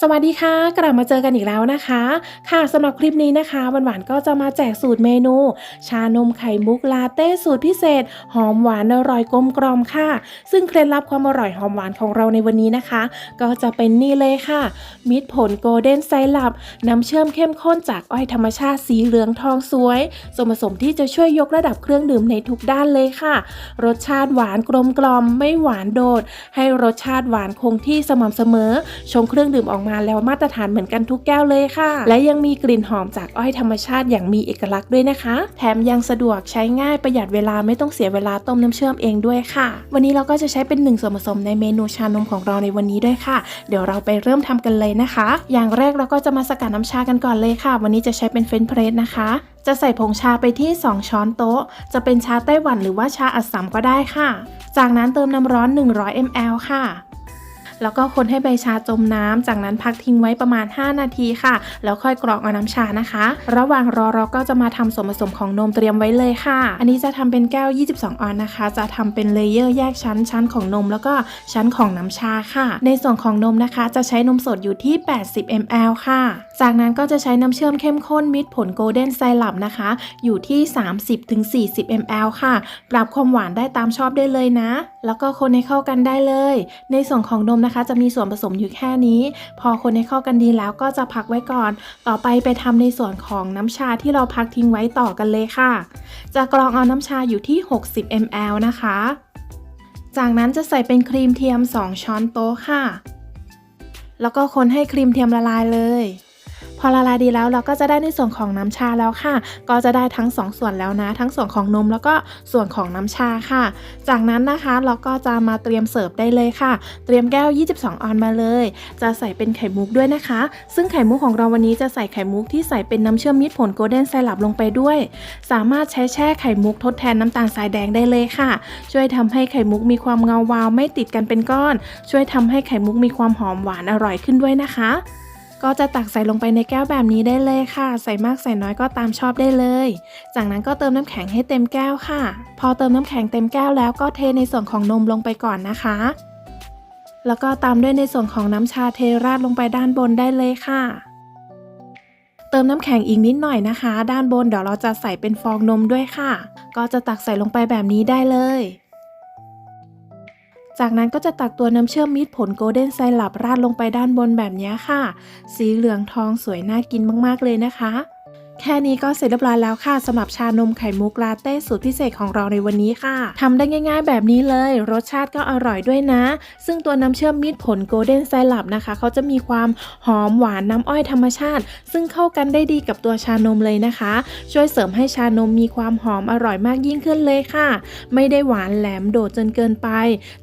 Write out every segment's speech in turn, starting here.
สวัสดีค่ะ กลับมาเจอกันอีกแล้วนะคะ ค่ะสำหรับคลิปนี้นะคะหวานๆก็จะมาแจกสูตรเมนู ชานมไข่มุกลาเต้สูตรพิเศษ หอมหวานอร่อยกลมกล่อมค่ะ ซึ่งเคล็ดลับความอร่อยหอมหวานของเราในวันนี้นะคะ ก็จะเป็นนี่เลยค่ะ มิตรผลโกลเด้นไซรัปน้ำเชื่อมเข้มข้นจากอ้อยธรรมชาติสีเหลืองทองสวยส่วนผสมที่จะช่วยยกระดับเครื่องดื่มในทุกด้านเลยค่ะ รสชาติหวานกลมกล่อมไม่หวานโดด ให้รสชาติหวานคงที่สม่ำเสมอชงเครื่องดื่มออกมาแล้วมาตรฐานเหมือนกันทุกแก้วเลยค่ะ และยังมีกลิ่นหอมจากอ้อยธรรมชาติอย่างมีเอกลักษณ์ด้วยนะคะ แถมยังสะดวกใช้ง่ายประหยัดเวลาไม่ต้องเสียเวลาต้มน้ำเชื่อมเองด้วยค่ะ วันนี้เราก็จะใช้เป็นหนึ่งส่วนผสมในเมนูชานมของเราในวันนี้ด้วยค่ะ เดี๋ยวเราไปเริ่มทำกันเลยนะคะ อย่างแรกเราก็จะมาสกัดน้ำชากันก่อนเลยค่ะ วันนี้จะใช้เป็นเฟรนช์เพรสนะคะจะใส่ผงชาไปที่ 2 ช้อนโต๊ะ จะเป็นชาไต้หวันหรือว่าชาอัสสัมก็ได้ค่ะ จากนั้นเติมน้ำร้อน 100 ml ค่ะ แล้วก็คนให้ใบชาจมน้ำจากนั้นพักทิ้งไว้ประมาณ 5 นาทีค่ะ แล้วค่อยกรอกเอาน้ำชานะคะ ระหว่างรอเราก็จะมาทำส่วนผสมของนมเตรียมไว้เลยค่ะ อันนี้จะทำเป็นแก้ว 22 ออนนะคะ จะทำเป็นเลเยอร์แยกชั้นชั้นของนม แล้วก็ชั้นของน้ำชาค่ะ ในส่วนของนมนะคะ จะใช้นมสดอยู่ที่ 80 ml ค่ะ จากนั้นก็จะใช้น้ำเชื่อมเข้มข้นมิตรผลโกลเด้นไซรัปนะคะ อยู่ที่ 30-40 ml ค่ะ ปรับความหวานได้ตามชอบได้เลยนะ แล้วก็คนให้เข้ากันได้เลย ในส่วนของนมนะคะ จะมีส่วนผสมอยู่แค่นี้ พอคนให้เข้ากันดีแล้วก็จะพักไว้ก่อน ต่อไปไปทำในส่วนของน้ำชาที่เราพักทิ้งไว้ต่อกันเลยค่ะ จะกรองเอาน้ำชาอยู่ที่ 60 ml นะคะ จากนั้นจะใส่เป็นครีมเทียม 2 ช้อนโต๊ะค่ะ แล้วก็คนให้ครีมเทียมละลายเลย พอละลายดีแล้วเราก็จะได้ในส่วนของน้ำชาแล้วค่ะ ก็จะได้ทั้ง2ส่วนแล้วนะ ทั้งส่วนของนมแล้วก็ส่วนของน้ำชาค่ะ จากนั้นนะคะเราก็จะมาเตรียมเสิร์ฟได้เลยค่ะ เตรียมแก้ว 22 ออนมาเลย จะใส่เป็นไข่มุกด้วยนะคะ ซึ่งไข่มุกของเราวันนี้จะใส่ไข่มุกที่ใส่เป็นน้ำเชื่อมมิตรผลโกลเด้นไซรัปลงไปด้วย สามารถใช้แช่ไข่มุกทดแทนน้ำตาลทรายแดงได้เลยค่ะ ช่วยทำให้ไข่มุกมีความเงาวาวไม่ติดกันเป็นก้อน ช่วยทำให้ไข่มุกมีความหอมหวานอร่อยขึ้นด้วยนะคะ ก็จะตักใส่ลงไปในแก้วแบบนี้ได้เลยค่ะ ใส่มากใส่น้อยก็ตามชอบได้เลย จากนั้นก็เติมน้ำแข็งให้เต็มแก้วค่ะ พอเติมน้ำแข็งเต็มแก้วแล้วก็เทในส่วนของนมลงไปก่อนนะคะ แล้วก็ตามด้วยในส่วนของน้ำชาเทราดลงไปด้านบนได้เลยค่ะ เติมน้ำแข็งอีกนิดหน่อยนะคะ ด้านบนเดี๋ยวเราจะใส่เป็นฟองนมด้วยค่ะ ก็จะตักใส่ลงไปแบบนี้ได้เลย จากนั้นก็จะตักตัวน้ำเชื่อมมิตรผลโกลเด้นไซรัปราดลงไปด้านบนแบบนี้ค่ะ สีเหลืองทองสวยน่ากินมากๆเลยนะคะ แค่นี้ก็เสร็จเรียบร้อยแล้วค่ะสำหรับชานมไข่มุกลาเต้สูตรพิเศษของเราในวันนี้ค่ะทำได้ง่าย ๆ แบบนี้เลย รสชาติก็อร่อยด้วยนะ ซึ่งตัวน้ำเชื่อมมิตรผลโกลเด้นไซรัปนะคะ เขาจะมีความหอมหวานน้ำอ้อยธรรมชาติ ซึ่งเข้ากันได้ดีกับตัวชานมเลยนะคะ ช่วยเสริมให้ชานมมีความหอมอร่อยมากยิ่งขึ้นเลยค่ะ ไม่ได้หวานแหลมโดดจนเกินไป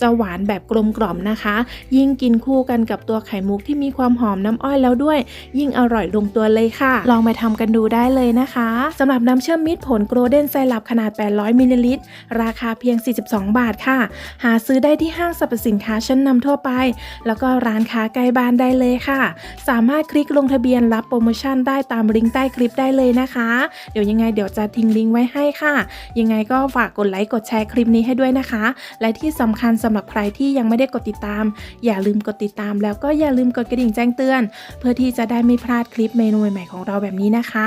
จะหวานแบบกลมกล่อมนะคะ ยิ่งกินคู่กันกับตัวไข่มุกที่มีความหอมน้ำอ้อยแล้วด้วย ยิ่งอร่อยลงตัวเลยค่ะ ลองไปทำกันดูได้ได้เลยนะคะสำหรับน้ำเชื่อมมิตรผลโกลเด้นไซรัปขนาด 800มิลลิลิตรราคาเพียง 42 บาทค่ะ หาซื้อได้ที่ห้างสรรพสินค้าชั้นนำทั่วไป แล้วก็ร้านค้าใกล้บ้านได้เลยค่ะ สามารถคลิกลงทะเบียนรับโปรโมชั่นได้ตามลิงก์ใต้คลิปได้เลยนะคะ เดี๋ยวยังไงเดี๋ยวจะทิ้งลิงก์ไว้ให้ค่ะ ยังไงก็ฝากกดไลค์กดแชร์คลิปนี้ให้ด้วยนะคะ และที่สำคัญสำหรับใครที่ยังไม่ได้กดติดตาม อย่าลืมกดติดตาม แล้วก็อย่าลืมกดกระดิ่งแจ้งเตือน เพื่อที่จะได้ไม่พลาดคลิปเมนูใหม่ๆของเราแบบนี้นะคะ